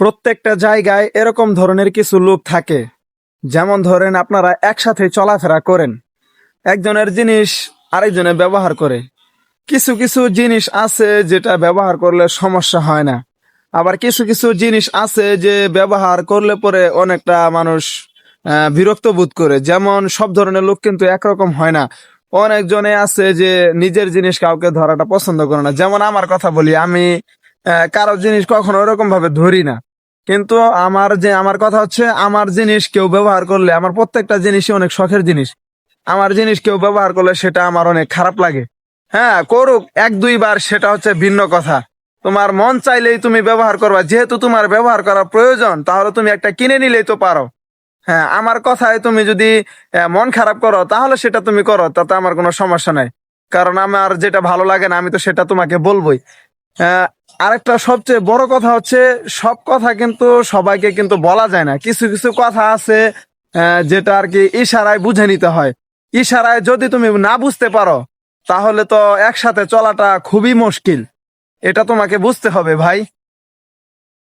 প্রত্যেকটা জায়গায় এরকম ধরনের কিছু লোক থাকে। যেমন ধরেন আপনারা একসাথে চলাফেরা করেন। একজনের জিনিস আরেকজনে ব্যবহার করে। কিছু কিছু জিনিস আছে যেটা ব্যবহার করলে সমস্যা হয় না। আবার কিছু কিছু জিনিস আছে যে ব্যবহার করলে পরে অনেকটা মানুষ বিরক্ত বোধ করে। যেমন সব ধরনের লোক কিন্তু একরকম হয় না। অনেকজনে আছে যে নিজের জিনিস কাউকে ধরাটা পছন্দ করে না। যেমন আমার কথা বলি, আমি কারও জিনিস কখনো ওরকম ভাবে ধরি না। কিন্তু আমার যে, আমার কথা হচ্ছে, আমার জিনিস কেউ ব্যবহার করলে, আমার প্রত্যেকটা জিনিসই অনেক শখের জিনিস। আমার জিনিস কেউ ব্যবহার করলে সেটা আমার অনেক খারাপ লাগে। হ্যাঁ করুক, এক দুইবার সেটা হচ্ছে ভিন্ন কথা। তোমার মন চাইলেই তুমি ব্যবহার করবা। যেহেতু তোমার ব্যবহার করা প্রয়োজন, তাহলে তুমি একটা কিনে নিলেই তো পারো। হ্যাঁ আমার কথায় তুমি যদি মন খারাপ করো, তাহলে সেটা তুমি করো, তাতে আমার কোনো সমস্যা নাই। কারণ আমার যেটা ভালো লাগে না, আমি তো সেটা তোমাকে বলবোই। আরেকটা সবচেয়ে বড় কথা হচ্ছে, সব কথা কিন্তু সবাইকে কিন্তু বলা যায় না। কিছু কিছু কথা আছে যেটা আর কি ইশারায় বুঝে নিতে হয়। ইশারায় যদি তুমি না বুঝতে পারো, তাহলে তো একসাথে চলাটা খুবই মুশকিল। এটা তোমাকে বুঝতে হবে ভাই।